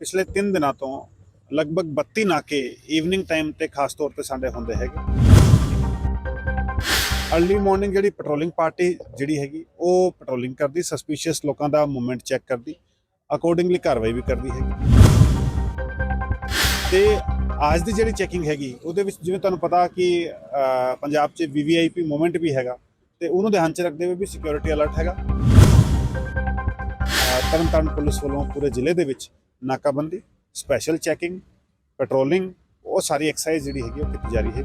ਪਿਛਲੇ 3 ਦਿਨਾਂ ਤੋਂ ਲਗਭਗ 32 ਨਾਕੇ ਈਵਨਿੰਗ ਟਾਈਮ ਤੇ ਖਾਸ ਤੌਰ ਤੇ ਸਾਡੇ ਹੁੰਦੇ ਹੈਗੇ। ਅਰਲੀ ਮਾਰਨਿੰਗ ਜਿਹੜੀ ਪੈਟਰੋਲਿੰਗ ਪਾਰਟੀ ਜਿਹੜੀ ਹੈਗੀ, ਉਹ ਪੈਟਰੋਲਿੰਗ ਕਰਦੀ ਸਸਪੀਸ਼ੀਅਸ ਲੋਕਾਂ ਦਾ ਮੂਵਮੈਂਟ ਚੈੱਕ ਕਰਦੀ ਅਕੋਰਡਿੰਗਲੀ ਕਾਰਵਾਈ ਵੀ ਕਰਦੀ ਹੈਗੀ। ਤੇ ਅੱਜ ਦੀ ਜਿਹੜੀ ਚੈਕਿੰਗ ਹੈਗੀ, ਉਹਦੇ ਵਿੱਚ ਜਿਵੇਂ ਤੁਹਾਨੂੰ ਪਤਾ ਕਿ ਪੰਜਾਬ 'ਚ ਵੀਵੀਆਈਪੀ ਮੂਵਮੈਂਟ ਵੀ ਹੈਗਾ ਤੇ ਉਹਨੂੰ ਧਿਆਨ 'ਚ ਰੱਖਦੇ ਹੋਏ ਵੀ ਸਿਕਿਉਰਿਟੀ ਅਲਰਟ ਹੈਗਾ। ਤਰਨਤਾਰਨ ਪੁਲਿਸ ਵੱਲੋਂ ਪੂਰੇ ਜ਼ਿਲ੍ਹੇ ਦੇ ਵਿੱਚ ਨਾਕਾਬੰਦੀ ਸਪੈਸ਼ਲ ਚੈਕਿੰਗ ਪੈਟਰੋਲਿੰਗ ਉਹ ਸਾਰੀ ਐਕਸਰਸਾਈਜ਼ ਜਿਹੜੀ ਹੈਗੀ ਉਹ ਕੀਤੀ ਜਾ ਰਹੀ ਹੈ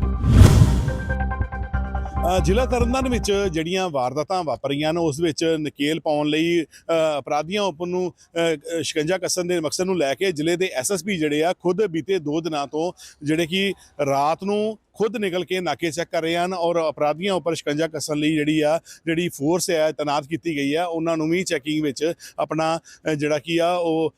ਅ, ਜ਼ਿਲ੍ਹਾ ਤਰਨਤਾਰਨ ਵਿੱਚ ਜਿਹੜੀਆਂ ਵਾਰਦਾਤਾਂ ਵਾਪਰੀਆਂ ਨੇ ਉਸ ਵਿੱਚ ਨਕੇਲ ਪਾਉਣ ਲਈ ਅਪਰਾਧੀਆਂ ਉੱਪਰ ਨੂੰ ਸ਼ਿਕੰਜਾ ਕੱਸਣ ਦੇ ਮਕਸਦ ਨੂੰ ਲੈ ਕੇ ਜ਼ਿਲ੍ਹੇ ਦੇ ਐਸਐਸਪੀ ਜਿਹੜੇ ਆ ਖੁਦ ਬੀਤੇ ਦੋ ਦਿਨਾਂ ਤੋਂ ਜਿਹੜੇ ਕਿ ਰਾਤ ਨੂੰ ਖੁਦ ਨਿਕਲ ਕੇ ਨਾਕੇ ਚੈੱਕ ਕਰ ਰਹੇ ਹਨ ਔਰ ਅਪਰਾਧੀਆਂ ਉੱਪਰ ਸ਼ਿਕੰਜਾ ਕੱਸਣ ਲਈ ਜਿਹੜੀ ਆ, ਜਿਹੜੀ ਫੋਰਸ ਹੈ ਤੈਨਾਤ ਕੀਤੀ ਗਈ ਆ, ਉਹਨਾਂ ਨੂੰ ਵੀ ਚੈਕਿੰਗ ਵਿੱਚ ਆਪਣਾ ਜਿਹੜਾ ਕੀ ਆ, ਉਹ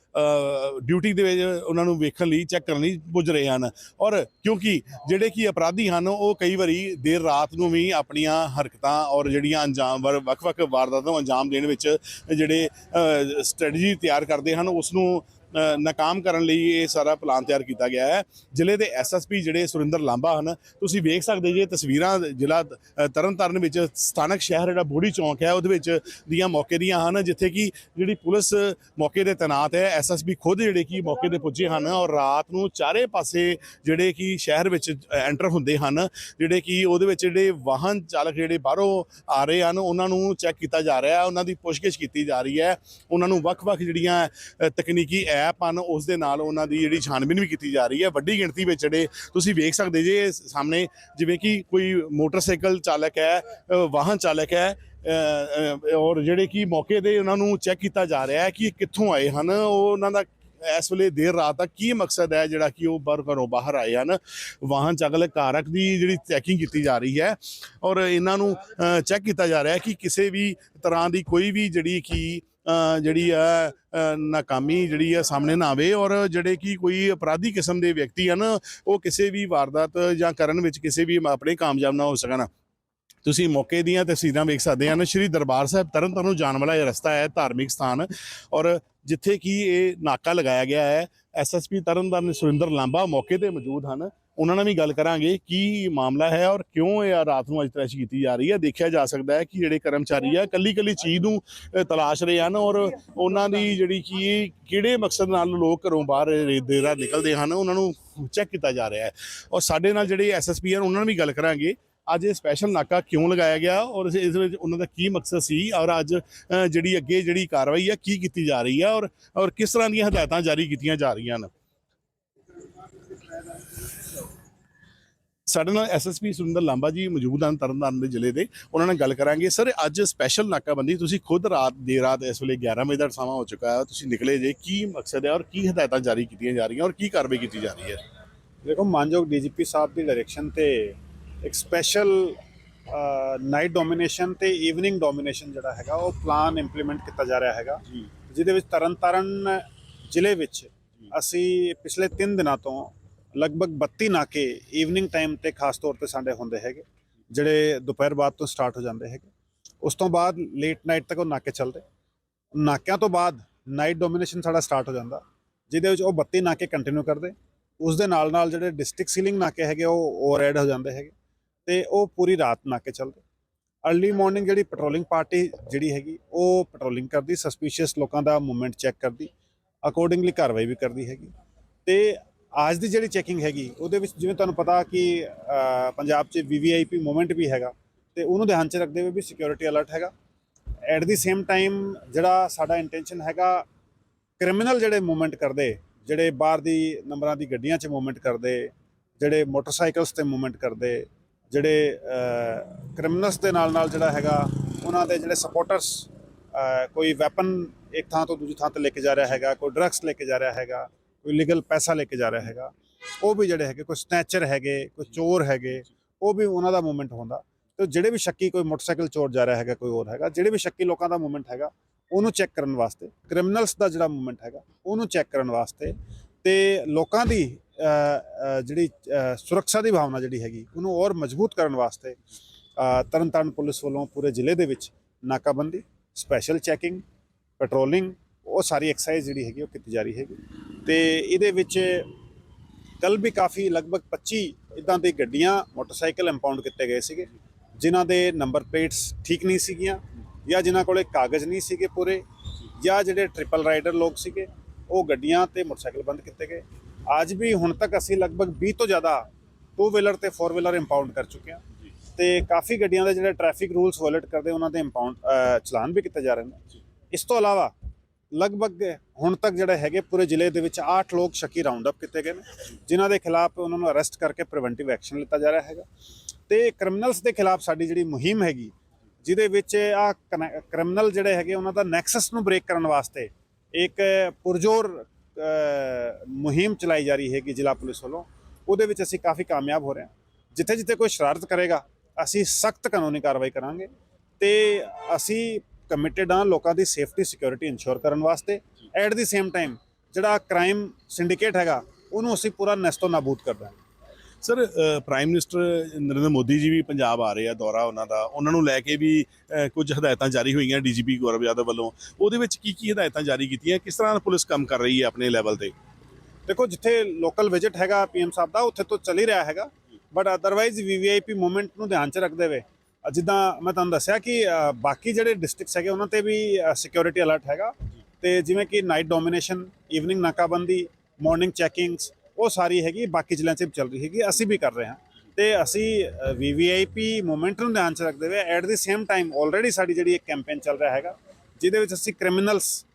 ਡਿਊਟੀ ਦੇ ਵਿੱਚ ਉਹਨਾਂ ਨੂੰ ਵੇਖਣ ਲਈ ਚੈੱਕ ਕਰਨ ਲਈ ਪੁੱਜ ਰਹੇ ਹਨ। ਔਰ ਕਿਉਂਕਿ ਜਿਹੜੇ ਕੀ ਅਪਰਾਧੀ ਹਨ, ਉਹ ਕਈ ਵਾਰੀ ਦੇਰ ਰਾਤ ਨੂੰ ਵੀ ਆਪਣੀਆਂ ਹਰਕਤਾਂ ਔਰ ਜਿਹੜੀਆਂ ਅੰਜਾਮ, ਵਰ- ਵੱਖ-ਵੱਖ ਵਾਰਦਾਤਾਂ ਨੂੰ ਅੰਜਾਮ ਦੇਣ ਵਿੱਚ ਜਿਹੜੇ ਸਟ੍ਰੈਟਜੀ ਤਿਆਰ ਕਰਦੇ ਹਨ, ਉਸ ਨੂੰ ਨਾਕਾਮ ਕਰਨ ਲਈ ਇਹ ਸਾਰਾ ਪਲਾਨ ਤਿਆਰ ਕੀਤਾ ਗਿਆ ਹੈ। ਜ਼ਿਲ੍ਹੇ ਦੇ ਐਸਐਸਪੀ ਜਿਹੜੇ ਸੁਰਿੰਦਰ ਲਾਂਬਾ ਹਨ ਤੁਸੀਂ ਵੇਖ ਸਕਦੇ ਜੇ ਤਸਵੀਰਾਂ ਜ਼ਿਲ੍ਹਾ ਤਰਨਤਾਰਨ ਵਿੱਚ ਸਥਾਨਕ ਸ਼ਹਿਰ ਜਿਹੜਾ ਬੋੜੀ ਚੌਂਕ ਹੈ ਉਹਦੇ ਵਿੱਚ ਦੀਆਂ ਮੌਕੇ ਦੀਆਂ ਹਨ ਜਿੱਥੇ ਕਿ ਜਿਹੜੀ ਪੁਲਿਸ ਮੌਕੇ ਤੇ ਤੈਨਾਤ ਹੈ ਐਸਐਸਪੀ ਖੁਦ ਜਿਹੜੇ ਕਿ ਮੌਕੇ ਤੇ ਪੁੱਜੇ ਹਨ ਔਰ ਰਾਤ ਨੂੰ ਚਾਰੇ ਪਾਸੇ ਜਿਹੜੇ ਕਿ ਸ਼ਹਿਰ ਵਿੱਚ ਐਂਟਰ ਹੁੰਦੇ ਹਨ ਜਿਹੜੇ ਕਿ ਉਹਦੇ ਵਿੱਚ ਜਿਹੜੇ ਵਾਹਨ ਚਾਲਕ ਜਿਹੜੇ ਬਾਹਰੋਂ ਆ ਰਹੇ ਹਨ ਉਹਨਾਂ ਨੂੰ ਚੈੱਕ ਕੀਤਾ ਜਾ ਰਿਹਾ ਹੈ ਉਹਨਾਂ ਦੀ ਪੁੱਛਗਿੱਛ ਕੀਤੀ ਜਾ ਰਹੀ ਹੈ। ਉਹਨਾਂ ਨੂੰ ਵੱਖ-ਵੱਖ ਜਿਹੜੀਆਂ ਅ, ਤਕਨੀਕੀ ਐਪ ਹਨ, ਉਸ ਦੇ ਨਾਲ ਉਹਨਾਂ ਦੀ ਜਿਹੜੀ ਛਾਣਬੀਨ ਵੀ ਕੀਤੀ ਜਾ ਰਹੀ ਹੈ, ਵੱਡੀ ਗਿਣਤੀ ਵਿੱਚ ਜਿਹੜੇ ਤੁਸੀਂ ਵੇਖ ਸਕਦੇ ਜੇ ਸਾਹਮਣੇ, ਜਿਵੇਂ ਕਿ ਕੋਈ ਮੋਟਰਸਾਈਕਲ ਚਾਲਕ ਹੈ ਵਾਹਨ ਚਾਲਕ ਹੈ ਔਰ ਜਿਹੜੇ ਕਿ ਮੌਕੇ ਤੇ ਉਹਨਾਂ ਨੂੰ ਚੈੱਕ ਕੀਤਾ ਜਾ ਰਿਹਾ ਹੈ ਕਿ ਕਿੱਥੋਂ ਆਏ ਹਨ, ਉਹ ਉਹਨਾਂ ਦਾ ਇਸ ਵੇਲੇ ਦੇਰ ਰਾਤ ਤੱਕ ਕੀ ਮਕਸਦ ਹੈ, ਜਿਹੜਾ ਕਿ ਉਹ ਬਾਹਰ ਘਰੋਂ ਬਾਹਰ ਆਏ ਹਨ। ਵਾਹਨ ਚਾਲਕ, ਕਾਰਕ ਦੀ ਜਿਹੜੀ ਚੈਕਿੰਗ ਕੀਤੀ ਜਾ ਰਹੀ ਹੈ, ਔਰ ਇਹਨਾਂ ਨੂੰ ਚੈੱਕ ਕੀਤਾ ਜਾ ਰਿਹਾ ਹੈ ਕਿ ਕਿਸੇ ਵੀ ਤਰ੍ਹਾਂ ਦੀ ਕੋਈ ਵੀ ਜਿਹੜੀ ਕਿ ਜਿਹੜੀ ਆ ਨਾਕਾਮੀ ਜਿਹੜੀ ਆ ਸਾਹਮਣੇ ਨਾ ਆਵੇ ਔਰ ਜਿਹੜੇ ਕਿ ਕੋਈ ਅਪਰਾਧੀ ਕਿਸਮ ਦੇ ਵਿਅਕਤੀ ਹਨ, ਉਹ ਕਿਸੇ ਵੀ ਵਾਰਦਾਤ ਜਾਂ ਕਰਨ ਵਿੱਚ ਕਿਸੇ ਵੀ ਆਪਣੇ ਕਾਮਯਾਬ ਨਾ ਹੋ ਸਕਣ। ਤੁਸੀਂ ਮੌਕੇ ਦੀਆਂ ਤਸਵੀਰਾਂ ਵੇਖ ਸਕਦੇ ਹਨ, ਸ਼੍ਰੀ ਦਰਬਾਰ ਸਾਹਿਬ ਤਰਨਤਾਰਨ ਨੂੰ ਜਾਣ ਵਾਲਾ ਇਹ ਰਸਤਾ ਹੈ, ਧਾਰਮਿਕ ਸਥਾਨ ਔਰ ਜਿੱਥੇ ਕਿ ਇਹ ਨਾਕਾ ਲਗਾਇਆ ਗਿਆ ਹੈ। ਐਸਐਸਪੀ ਤਰਨਤਾਰਨ ਸੁਰਿੰਦਰ ਲਾਂਬਾ ਮੌਕੇ ਤੇ ਮੌਜੂਦ ਹਨ। ਉਹਨਾਂ ਨਾਲ ਵੀ ਗੱਲ ਕਰਾਂਗੇ ਕੀ ਮਾਮਲਾ ਹੈ ਔਰ ਕਿਉਂ ਇਹ ਰਾਤ ਨੂੰ ਅੱਜ ਤਲਾਸ਼ੀ ਕੀਤੀ ਜਾ ਰਹੀ ਹੈ। ਦੇਖਿਆ ਜਾ ਸਕਦਾ ਹੈ ਕਿ ਜਿਹੜੇ ਕਰਮਚਾਰੀ ਆ ਕੱਲੀ ਕੱਲੀ ਚੀਜ਼ ਨੂੰ ਤਲਾਸ਼ ਰਹੇ ਹਨ ਔਰ ਉਹਨਾਂ ਦੀ ਜਿਹੜੀ ਕੀ ਕਿਹੜੇ ਮਕਸਦ ਨਾਲ ਲੋਕ ਘਰੋਂ ਬਾਹਰ ਰੇ- ਨਿਕਲਦੇ ਹਨ, ਉਹਨਾਂ ਨੂੰ ਚੈੱਕ ਕੀਤਾ ਜਾ ਰਿਹਾ ਹੈ। ਔਰ ਸਾਡੇ ਨਾਲ ਜਿਹੜੇ ਐਸਐਸਪੀ ਹਨ ਉਹਨਾਂ ਨਾਲ ਵੀ ਗੱਲ ਕਰਾਂਗੇ। ਅੱਜ ਇਹ ਸਪੈਸ਼ਲ ਨਾਕਾ ਕਿਉਂ ਲਗਾਇਆ ਗਿਆ ਔਰ ਇਸ ਵਿੱਚ ਉਹਨਾਂ ਦਾ ਕੀ ਮਕਸਦ ਸੀ ਔਰ ਅੱਜ ਜਿਹੜੀ ਅੱਗੇ ਜਿਹੜੀ ਕਾਰਵਾਈ ਹੈ ਕੀ ਕੀਤੀ ਜਾ ਰਹੀ ਹੈ ਔਰ ਔਰ ਕਿਸ ਤਰ੍ਹਾਂ ਦੀਆਂ ਹਦਾਇਤਾਂ ਜਾਰੀ ਕੀਤੀਆਂ ਜਾ ਰਹੀਆਂ ਹਨ। ਸਾਡੇ ਨਾਲ ਐਸਐਸਪੀ ਸੁਰਿੰਦਰ ਲਾਂਬਾ ਜੀ ਮੌਜੂਦ ਹਨ ਤਰਨਤਾਰਨ ਦੇ ਜ਼ਿਲ੍ਹੇ ਦੇ। ਉਹਨਾਂ ਨਾਲ ਗੱਲ ਕਰਾਂਗੇ। ਸਰ ਅੱਜ ਸਪੈਸ਼ਲ ਨਾਕਾਬੰਦੀ ਤੁਸੀਂ ਖੁਦ ਰਾਤ ਦੇਰ ਰਾਤ ਇਸ ਵੇਲੇ 11 ਵਜੇ ਦਾ ਸਮਾਂ ਹੋ ਚੁੱਕਾ ਹੈ। ਤੁਸੀਂ ਨਿਕਲੇ ਜੇ ਕੀ ਮਕਸਦ ਹੈ ਔਰ ਕੀ ਹਦਾਇਤਾਂ ਜਾਰੀ ਕੀਤੀਆਂ ਜਾ ਰਹੀਆਂ ਔਰ ਕੀ ਕਾਰਵਾਈ ਕੀਤੀ ਜਾ ਰਹੀ ਹੈ? ਦੇਖੋ ਮਾਨਯੋਗ ਡੀਜੀਪੀ ਸਾਹਿਬ ਦੀ ਡਾਇਰੈਕਸ਼ਨ ਤੇ ਇੱਕ ਸਪੈਸ਼ਲ ਨਾਈਟ ਡੋਮੀਨੇਸ਼ਨ ਤੇ ਈਵਨਿੰਗ ਡੋਮੀਨੇਸ਼ਨ ਜਿਹੜਾ ਹੈਗਾ ਉਹ ਪਲਾਨ ਇੰਪਲੀਮੈਂਟ ਕੀਤਾ ਜਾ ਰਿਹਾ ਹੈਗਾ। ਜਿਹਦੇ ਵਿੱਚ ਤਰਨਤਾਰਨ ਜ਼ਿਲ੍ਹੇ ਵਿੱਚ ਅਸੀਂ ਪਿਛਲੇ 3 ਦਿਨਾਂ ਤੋਂ ਲਗਭਗ 32 ਨਾਕੇ ਈਵਨਿੰਗ ਟਾਈਮ ਤੇ ਖਾਸ ਤੌਰ ਤੇ ਸਾਡੇ ਹੁੰਦੇ ਹੈਗੇ, ਜਿਹੜੇ ਦੁਪਹਿਰ ਬਾਅਦ ਤੋਂ ਸਟਾਰਟ ਹੋ ਜਾਂਦੇ ਹੈਗੇ। ਉਸ ਤੋਂ ਬਾਅਦ ਲੇਟ ਨਾਈਟ ਤੱਕ ਉਹ ਨਾਕੇ ਚੱਲਦੇ। ਨਾਕਿਆਂ ਤੋਂ ਬਾਅਦ ਨਾਈਟ ਡੋਮੀਨੇਸ਼ਨ ਸਾਡਾ ਸਟਾਰਟ ਹੋ ਜਾਂਦਾ, ਜਿਹਦੇ ਵਿੱਚ ਉਹ 32 ਨਾਕੇ ਕੰਟੀਨਿਊ ਕਰਦੇ। ਉਸ ਦੇ ਨਾਲ ਨਾਲ ਜਿਹੜੇ ਡਿਸਟ੍ਰਿਕਟ ਸੀਲਿੰਗ ਨਾਕੇ ਹੈਗੇ, ਉਹ ਓਵਰਰਾਈਡ ਹੋ ਜਾਂਦੇ ਹੈਗੇ ਤੇ ਉਹ ਪੂਰੀ ਰਾਤ ਨਾਕੇ ਚੱਲਦੇ। ਅਰਲੀ ਮਾਰਨਿੰਗ ਜਿਹੜੀ ਪੈਟਰੋਲਿੰਗ ਪਾਰਟੀ ਜਿਹੜੀ ਹੈਗੀ, ਉਹ ਪੈਟਰੋਲਿੰਗ ਕਰਦੀ ਸਸਪੀਸ਼ੀਅਸ ਲੋਕਾਂ ਦਾ ਮੂਵਮੈਂਟ ਚੈੱਕ ਕਰਦੀ ਅਕੋਰਡਿੰਗਲੀ ਕਾਰਵਾਈ ਵੀ ਕਰਦੀ ਹੈਗੀ। ਤੇ ਅੱਜ ਦੀ ਜਿਹੜੀ ਚੈਕਿੰਗ ਹੈਗੀ, ਉਹਦੇ ਵਿੱਚ ਜਿਵੇਂ ਤੁਹਾਨੂੰ ਪਤਾ ਕਿ ਪੰਜਾਬ 'ਚ ਵੀਵੀਆਈਪੀ ਮੂਵਮੈਂਟ ਵੀ ਹੈਗਾ ਤੇ ਉਹਨੂੰ ਧਿਆਨ 'ਚ ਰੱਖਦੇ ਹੋਏ ਵੀ ਸਿਕਿਉਰਿਟੀ ਅਲਰਟ ਹੈਗਾ। ਐਟ ਦੀ ਸੇਮ ਟਾਈਮ ਜਿਹੜਾ ਸਾਡਾ ਇੰਟੈਂਸ਼ਨ ਹੈਗਾ ਕ੍ਰਿਮੀਨਲ ਜਿਹੜੇ ਮੂਵਮੈਂਟ ਕਰਦੇ, ਜਿਹੜੇ ਬਾਹਰ ਦੀ ਨੰਬਰਾਂ ਦੀ ਗੱਡੀਆਂ 'ਚ ਮੂਵਮੈਂਟ ਕਰਦੇ, ਜਿਹੜੇ ਮੋਟਰਸਾਈਕਲਸ ਤੇ ਮੂਵਮੈਂਟ ਕਰਦੇ, ਜਿਹੜੇ ਕ੍ਰਿਮੀਨਲਸ ਦੇ ਨਾਲ ਨਾਲ ਜਿਹੜਾ ਹੈਗਾ, ਉਹਨਾਂ ਦੇ ਜਿਹੜੇ ਸਪੋਰਟਰਸ ਕੋਈ ਵੈਪਨ ਇੱਕ ਥਾਂ ਤੋਂ ਦੂਜੀ ਥਾਂ ਤੇ ਲੈ ਕੇ ਜਾ ਰਿਹਾ ਹੈਗਾ, ਕੋਈ ਡਰੱਗਸ ਲੈ ਕੇ ਜਾ ਰਿਹਾ ਹੈਗਾ ਕੋਈ ਲੀਗਲ ਪੈਸਾ ਲੈ ਕੇ ਜਾ ਰਿਹਾ ਹੈਗਾ ਉਹ ਵੀ ਜਿਹੜੇ ਹੈਗੇ ਕੋਈ ਸਨੈਚਰ ਹੈਗੇ ਕੋਈ ਚੋਰ ਹੈਗੇ ਉਹ ਵੀ ਉਹਨਾਂ ਦਾ ਮੂਵਮੈਂਟ ਹੁੰਦਾ। ਤੇ ਜਿਹੜੇ ਵੀ ਸ਼ੱਕੀ ਕੋਈ ਮੋਟਰਸਾਈਕਲ ਚੋਰ ਜਾ ਰਿਹਾ ਹੈਗਾ ਕੋਈ ਹੋਰ ਹੈਗਾ ਜਿਹੜੇ ਵੀ ਸ਼ੱਕੀ ਲੋਕਾਂ ਦਾ ਮੂਵਮੈਂਟ ਹੈਗਾ ਉਹਨੂੰ ਚੈੱਕ ਕਰਨ ਵਾਸਤੇ ਕ੍ਰਿਮੀਨਲਸ ਦਾ ਜਿਹੜਾ ਮੂਵਮੈਂਟ ਹੈਗਾ ਉਹਨੂੰ ਚੈੱਕ ਕਰਨ ਵਾਸਤੇ ਤੇ ਲੋਕਾਂ ਦੀ ਜਿਹੜੀ ਸੁਰੱਖਿਆ ਦੀ ਭਾਵਨਾ ਜਿਹੜੀ ਹੈਗੀ ਉਹਨੂੰ ਹੋਰ ਮਜ਼ਬੂਤ ਕਰਨ ਵਾਸਤੇ ਤਰਨਤਾਰਨ ਪੁਲਿਸ ਵੱਲੋਂ ਪੂਰੇ ਜ਼ਿਲ੍ਹੇ ਦੇ ਵਿੱਚ ਨਾਕਾਬੰਦੀ ਸਪੈਸ਼ਲ ਚੈਕਿੰਗ ਪੈਟਰੋਲਿੰਗ ਉਹ ਸਾਰੀ ਐਕਸਰਸਾਈਜ਼ ਜਿਹੜੀ ਹੈਗੀ ਉਹ ਕੀਤੀ ਜਾ ਰਹੀ ਹੈਗੀ। ਤੇ ਇਹਦੇ ਵਿੱਚ ਕੱਲ ਵੀ ਕਾਫੀ ਲਗਭਗ 25 ਇਦਾਂ ਦੇ ਗੱਡੀਆਂ ਮੋਟਰਸਾਈਕਲ ਇੰਪਾਊਂਡ ਕੀਤੇ ਗਏ ਸੀਗੇ, ਜਿਨ੍ਹਾਂ ਦੇ ਨੰਬਰ ਪਲੇਟਸ ਠੀਕ ਨਹੀਂ ਸੀਗੀਆਂ, ਜਾਂ ਜਿਨ੍ਹਾਂ ਕੋਲੇ ਕਾਗਜ਼ ਨਹੀਂ ਸੀਗੇ ਪੂਰੇ, ਜਾਂ ਜਿਹੜੇ ਟ੍ਰਿਪਲ ਰਾਈਡਰ ਲੋਕ ਸੀਗੇ, ਉਹ ਗੱਡੀਆਂ ਤੇ ਮੋਟਰਸਾਈਕਲ ਬੰਦ ਕੀਤੇ ਗਏ। ਅੱਜ ਵੀ ਹੁਣ ਤੱਕ ਅਸੀਂ ਲਗਭਗ 20 ਤੋਂ ਜ਼ਿਆਦਾ ਟੂ ਵੀਲਰ ਤੇ ਫੋਰ ਵੀਲਰ ਇੰਪਾਊਂਡ ਕਰ ਚੁੱਕੇ ਹਾਂ। ਤੇ ਕਾਫੀ ਗੱਡੀਆਂ ਦੇ ਜਿਹੜੇ ਟ੍ਰੈਫਿਕ ਰੂਲਸ ਵਾਇਲੇਟ ਕਰਦੇ, ਉਹਨਾਂ ਦੇ ਇੰਪਾਊਂਡ ਚਲਾਨ ਵੀ ਕੀਤੇ ਜਾ ਰਹੇ ਨੇ। ਇਸ ਤੋਂ ਇਲਾਵਾ ਲਗਭਗ ਹੁਣ ਤੱਕ ਜਿਹੜੇ ਹੈਗੇ ਪੂਰੇ ਜ਼ਿਲ੍ਹੇ ਦੇ ਵਿੱਚ 8 ਲੋਕ ਸ਼ੱਕੀ ਰਾਉਂਡ ਅਪ ਕੀਤੇ ਗਏ ਨੇ, ਜਿਨ੍ਹਾਂ ਦੇ ਖਿਲਾਫ ਉਹਨਾਂ ਨੂੰ ਅਰੈਸਟ ਕਰਕੇ ਪ੍ਰੀਵੈਂਟਿਵ ਐਕਸ਼ਨ ਲਿੱਤਾ ਜਾ ਰਿਹਾ ਹੈਗਾ। ਤੇ ਕ੍ਰਿਮੀਨਲਸ ਦੇ ਖਿਲਾਫ ਸਾਡੀ ਜਿਹੜੀ ਮੁਹਿੰਮ ਹੈਗੀ, ਜਿਹਦੇ ਵਿੱਚ ਆ ਕ੍ਰਿਮੀਨਲ ਜਿਹੜੇ ਹੈਗੇ ਉਹਨਾਂ ਦਾ ਨੈਕਸਸ ਨੂੰ ਬ੍ਰੇਕ ਕਰਨ ਵਾਸਤੇ ਇੱਕ ਪੁਰਜੋਰ ਮੁਹਿੰਮ ਚਲਾਈ ਜਾ ਰਹੀ ਹੈਗੀ ਜ਼ਿਲ੍ਹਾ ਪੁਲਿਸ ਵੱਲੋਂ, ਉਹਦੇ ਵਿੱਚ ਅਸੀਂ ਕਾਫੀ ਕਾਮਯਾਬ ਹੋ ਰਹੇ ਹਾਂ। ਜਿੱਥੇ ਜਿੱਥੇ ਕੋਈ ਸ਼ਰਾਰਤ ਕਰੇਗਾ, ਅਸੀਂ ਸਖਤ ਕਾਨੂੰਨੀ ਕਾਰਵਾਈ ਕਰਾਂਗੇ ਤੇ ਅਸੀਂ ਕਮਿਟਡ ਹਾਂ ਲੋਕਾਂ ਦੀ ਸੇਫਟੀ ਸਿਕਿਉਰਿਟੀ ਇਨਸ਼ੋਰ ਕਰਨ ਵਾਸਤੇ। ਐਟ ਦੀ ਸੇਮ ਟਾਈਮ ਜਿਹੜਾ ਕ੍ਰਾਈਮ ਸਿੰਡੀਕੇਟ ਹੈਗਾ ਉਹਨੂੰ ਅਸੀਂ ਪੂਰਾ ਨੈਸਤੋ ਨਾਬੂਦ ਕਰਦਾ ਹਾਂ। Sir prime minister Narendra Modi ji ਵੀ ਪੰਜਾਬ ਆ ਰਹੇ ਆ ਦੌਰਾ ਉਹਨਾਂ ਦਾ। ਉਹਨਾਂ ਨੂੰ ਲੈ ਕੇ ਵੀ ਕੁਝ ਹਦਾਇਤਾਂ ਜਾਰੀ ਹੋਈਆਂ ਡੀਜੀਪੀ ਗੌਰਵ ਯਾਦਵ ਵੱਲੋਂ। ਉਹਦੇ ਵਿੱਚ ਕੀ ਕੀ ਹਦਾਇਤਾਂ ਜਾਰੀ ਕੀਤੀਆਂ? ਕਿਸ ਤਰ੍ਹਾਂ ਪੁਲਿਸ ਕੰਮ ਕਰ ਰਹੀ ਹੈ ਆਪਣੇ ਲੈਵਲ ਤੇ? ਦੇਖੋ ਜਿੱਥੇ ਲੋਕਲ ਵਿਜ਼ਿਟ ਹੈਗਾ ਪੀਐਮ ਸਾਹਿਬ ਦਾ ਉੱਥੇ ਤੋਂ ਚੱਲ ਹੀ ਰਿਹਾ ਹੈਗਾ। ਬਟ ਅਦਰਵਾਈਜ਼ ਵੀਵੀਆਈਪੀ ਮੂਵਮੈਂਟ ਨੂੰ ਧਿਆਨ ਚ ਰੱਖਦੇ ਹੋਏ ਜਿੱਦਾਂ ਮੈਂ ਤੁਹਾਨੂੰ ਦੱਸਿਆ ਕਿ ਬਾਕੀ ਜਿਹੜੇ ਡਿਸਟ੍ਰਿਕਟਸ ਹੈਗੇ ਉਹਨਾਂ ਤੇ ਵੀ ਸਿਕਿਉਰਿਟੀ ਅਲਰਟ ਹੈਗਾ। ਤੇ ਜਿਵੇਂ ਕਿ ਨਾਈਟ ਡੋਮੀਨੇਸ਼ਨ ਈਵਨਿੰਗ ਨਾਕਾਬੰਦੀ ਮਾਰਨਿੰਗ ਚੈਕਿੰਗਸ ਉਹ ਸਾਰੀ ਹੈਗੀ, ਬਾਕੀ ਜ਼ਿਲ੍ਹਿਆਂ 'ਚ ਚੱਲ ਰਹੀ ਹੈਗੀ, ਅਸੀਂ ਵੀ ਕਰ ਰਹੇ ਹਾਂ। ਤੇ ਅਸੀਂ ਵੀਵੀਆਈਪੀ ਮੂਵਮੈਂਟ ਨੂੰ ਧਿਆਨ ਚ ਰੱਖਦੇ ਹੋਏ at the same time already ਸਾਡੀ ਜਿਹੜੀ ਇੱਕ ਕੈਂਪੇਨ ਚੱਲ ਰਿਹਾ ਹੈਗਾ, ਜਿਹਦੇ ਵਿੱਚ ਅਸੀਂ ਕ੍ਰਿਮੀਨਲਸ